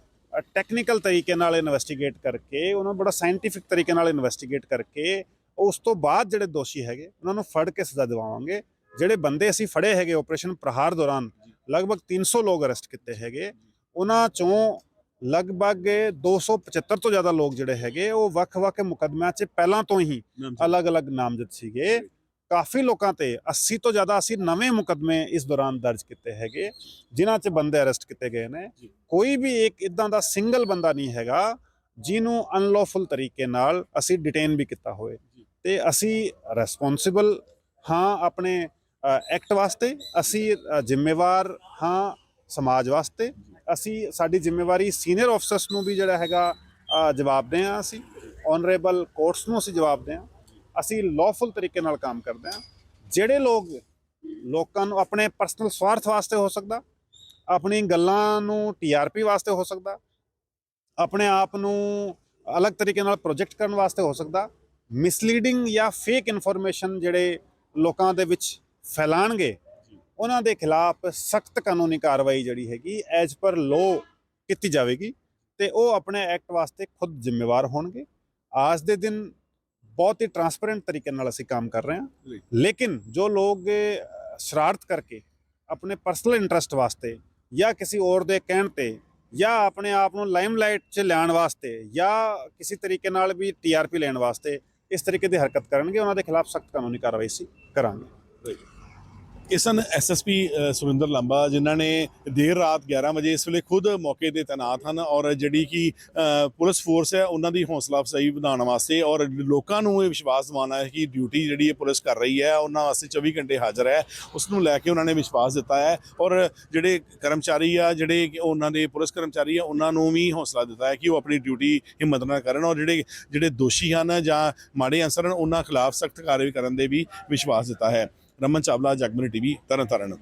ਟੈਕਨੀਕਲ ਤਰੀਕੇ ਨਾਲ ਇਨਵੈਸਟੀਗੇਟ ਕਰਕੇ ਉਹਨਾਂ ਨੂੰ ਬੜਾ ਸਾਇੰਟੀਫਿਕ ਤਰੀਕੇ ਨਾਲ ਇਨਵੈਸਟੀਗੇਟ ਕਰਕੇ ਉਸ ਤੋਂ ਬਾਅਦ ਜਿਹੜੇ ਦੋਸ਼ੀ ਹੈਗੇ ਉਹਨਾਂ ਨੂੰ ਫੜ ਕੇ ਸਜ਼ਾ ਦਿਵਾਵਾਂਗੇ। ਜਿਹੜੇ ਬੰਦੇ ਅਸੀਂ ਫੜੇ ਹੈਗੇ ਆਪਰੇਸ਼ਨ ਪ੍ਰਹਾਰ ਦੌਰਾਨ ਲਗਭਗ 300 ਲੋਕ ਅਰੈਸਟ ਕੀਤੇ ਹੈਗੇ। ਉਹਨਾਂ ਚੋਂ ਲਗਭਗ 275 ਤੋਂ ਜ਼ਿਆਦਾ ਲੋਕ ਜਿਹੜੇ ਹੈਗੇ ਉਹ ਵੱਖ-ਵੱਖ ਮੁਕੱਦਮਿਆਂ 'ਚ ਪਹਿਲਾਂ ਤੋਂ ਹੀ ਅਲੱਗ-ਅਲੱਗ ਨਾਮਜ਼ਦ ਸੀਗੇ। ਕਾਫੀ ਲੋਕਾਂ ਤੇ 80 ਤੋਂ ਜ਼ਿਆਦਾ ਅਸੀਂ ਨਵੇਂ ਮੁਕੱਦਮੇ ਇਸ ਦੌਰਾਨ ਦਰਜ ਕੀਤੇ ਹੈਗੇ ਜਿਨ੍ਹਾਂ 'ਚ ਬੰਦੇ ਅਰੈਸਟ ਕੀਤੇ ਗਏ ਨੇ। ਕੋਈ ਵੀ ਇੱਕ ਇਦਾਂ ਦਾ ਸਿੰਗਲ ਬੰਦਾ ਨਹੀਂ ਹੈਗਾ ਜਿਹਨੂੰ ਅਨਲawful ਤਰੀਕੇ ਨਾਲ ਅਸੀਂ ਡਿਟੇਨ ਵੀ ਕੀਤਾ ਹੋਵੇ। ਤੇ ਅਸੀਂ ਰੈਸਪੌਂਸਿਬਲ ਹਾਂ ਆਪਣੇ ਐਕਟ ਵਾਸਤੇ ਅਸੀਂ ਜ਼ਿੰਮੇਵਾਰ ਹਾਂ ਸਮਾਜ ਵਾਸਤੇ। ਅਸੀਂ ਸਾਡੀ ਜ਼ਿੰਮੇਵਾਰੀ ਸੀਨੀਅਰ ਅਫਸਰਸ ਨੂੰ ਵੀ ਜਿਹੜਾ ਹੈਗਾ ਅ, ਜਵਾਬਦੇਹ ਹਾਂ ਅਸੀਂ। ਆਨਰੇਬਲ ਕੋਰਟਸ ਨੂੰ ਅਸੀਂ ਜਵਾਬਦੇਹ ਹਾਂ ਅਸੀਂ ਲawful ਤਰੀਕੇ ਨਾਲ ਕੰਮ ਕਰਦੇ ਹਾਂ। ਜਿਹੜੇ ਲੋਕ ਲੋਕਾਂ ਨੂੰ ਆਪਣੇ ਪਰਸਨਲ ਸਵਾਰਥ ਵਾਸਤੇ ਹੋ ਸਕਦਾ, ਆਪਣੀ ਗੱਲਾਂ ਨੂੰ ਟੀਆਰਪੀ ਵਾਸਤੇ ਹੋ ਸਕਦਾ, ਆਪਣੇ ਆਪ ਨੂੰ ਅਲੱਗ ਤਰੀਕੇ ਨਾਲ ਪ੍ਰੋਜੈਕਟ ਕਰਨ ਵਾਸਤੇ ਹੋ ਸਕਦਾ ਮਿਸਲੀਡਿੰਗ ਜਾਂ ਫੇਕ ਇਨਫੋਰਮੇਸ਼ਨ ਜਿਹੜੇ ਲੋਕਾਂ ਦੇ ਵਿੱਚ ਫੈਲਾਣਗੇ, ਉਹਨਾਂ ਦੇ ਖਿਲਾਫ ਸਖਤ ਕਾਨੂੰਨੀ ਕਾਰਵਾਈ ਜਿਹੜੀ ਹੈਗੀ ਐਜ਼ ਪਰ ਲੋ ਕੀਤੀ ਜਾਵੇਗੀ ਤੇ ਉਹ ਆਪਣੇ ਐਕਟ ਵਾਸਤੇ ਖੁਦ ਜ਼ਿੰਮੇਵਾਰ ਹੋਣਗੇ। ਆਜ ਦੇ ਦਿਨ ਬਹੁਤ ਹੀ ਟਰਾਂਸਪੇਰੈਂਟ ਤਰੀਕੇ ਨਾਲ ਅਸੀਂ ਕੰਮ ਕਰ ਰਹੇ ਹਾਂ। ਲੇਕਿਨ ਜੋ ਲੋਕ ਸ਼ਰਾਰਤ ਕਰਕੇ ਆਪਣੇ ਪਰਸਨਲ ਇੰਟਰਸਟ ਵਾਸਤੇ ਜਾਂ ਕਿਸੇ ਹੋਰ ਦੇ ਕਹਿਣ ਤੇ ਜਾਂ ਆਪਣੇ ਆਪ ਨੂੰ ਲਾਈਮਲਾਈਟ 'ਚ ਲਿਆਉਣ ਵਾਸਤੇ ਜਾਂ ਕਿਸੇ ਤਰੀਕੇ ਨਾਲ ਵੀ ਟੀਆਰਪੀ ਲੈਣ ਵਾਸਤੇ ਇਸ ਤਰੀਕੇ ਦੀ ਹਰਕਤ ਕਰਨਗੇ ਉਹਨਾਂ ਦੇ ਖਿਲਾਫ ਸਖਤ ਕਾਨੂੰਨੀ ਕਾਰਵਾਈ ਸੀ ਕਰਾਂਗੇ। ਇਸ ਹਨ ਐਸਐਸਪੀ ਸੁਰਿੰਦਰ ਲੰਬਾ, ਜਿਨ੍ਹਾਂ ਨੇ ਦੇਰ ਰਾਤ 11 ਵਜੇ ਇਸ ਵੇਲੇ ਖੁਦ ਮੌਕੇ ਤੇ ਤੈਨਾਤ ਹਨ ਔਰ ਜਿਹੜੀ ਕਿ ਪੁਲਿਸ ਫੋਰਸ ਹੈ, ਉਹਨਾਂ ਦੀ ਹੌਸਲਾ ਅਫਜ਼ਾਈ ਵਧਾਉਣ ਵਾਸਤੇ ਔਰ ਲੋਕਾਂ ਨੂੰ ਇਹ ਵਿਸ਼ਵਾਸ ਦਿਵਾਉਣਾ ਹੈ ਕਿ ਡਿਊਟੀ ਜਿਹੜੀ ਇਹ ਪੁਲਿਸ ਕਰ ਰਹੀ ਹੈ, ਉਹਨਾਂ ਵਾਸਤੇ 24 ਘੰਟੇ ਹਾਜ਼ਰ ਹੈ। ਉਸ ਨੂੰ ਲੈ ਕੇ ਉਹਨਾਂ ਨੇ ਵਿਸ਼ਵਾਸ ਦਿੱਤਾ ਹੈ ਔਰ ਜਿਹੜੇ ਕਰਮਚਾਰੀ ਆ, ਜਿਹੜੇ ਉਹਨਾਂ ਦੇ ਪੁਲਿਸ ਕਰਮਚਾਰੀ ਆ, ਉਹਨਾਂ ਨੂੰ ਵੀ ਹੌਸਲਾ ਦਿੱਤਾ ਹੈ ਕਿ ਉਹ ਆਪਣੀ ਡਿਊਟੀ ਹਿੰਮਤ ਨਾਲ ਕਰਨ ਔਰ ਜਿਹੜੇ ਜਿਹੜੇ ਦੋਸ਼ੀ ਹਨ ਜਾਂ ਮਾੜੇ ਅਨਸਰ ਹਨ, ਉਹਨਾਂ ਖਿਲਾਫ ਸਖਤ ਕਾਰਵਾਈ ਕਰਨ ਦੇ ਵੀ ਵਿਸ਼ਵਾਸ ਦਿੱਤਾ ਹੈ। ਰਮਨ ਚਾਵਲਾ ਜਗਮਨੀ ਟੀਵੀ ਤਰਨਤਾਰਨ